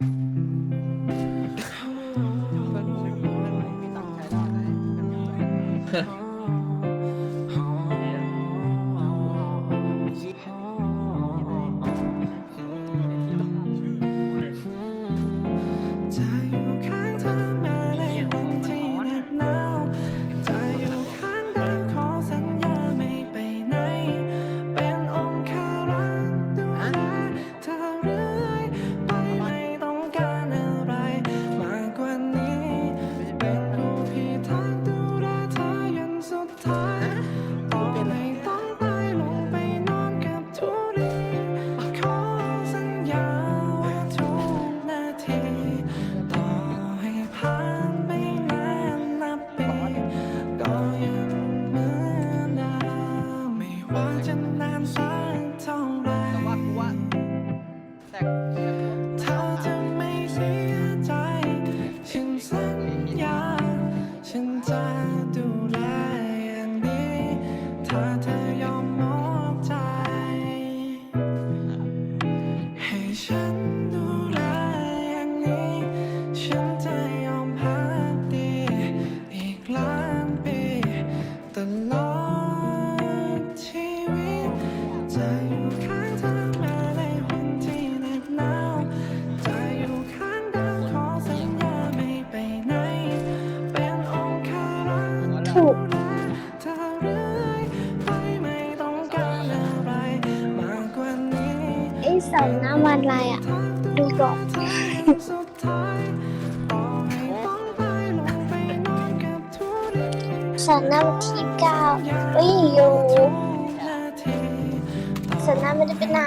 ไม่ตั้งใจ ถ้าเธอยอมมอบใจ ให้ฉันดูแลอย่างนี้ ฉันจะยอมพักดี อีกล้านปีตลอดชีวิต จะอยู่ข้างเธอแม้ในวันที่เหน็บหนาว จะอยู่ข้างดาวขอสัญญาไม่ไปไหน เป็นองค์คารักษ์ ถูก สองน้ำมันลายอะ ดูก่อนสุดท้ายต่อให้ต้องตายลงไปนอนกับทุเรียนสองน้ำที่เก้าเฮ้ยอยู่สองน้ำไม่ได้ไปไหน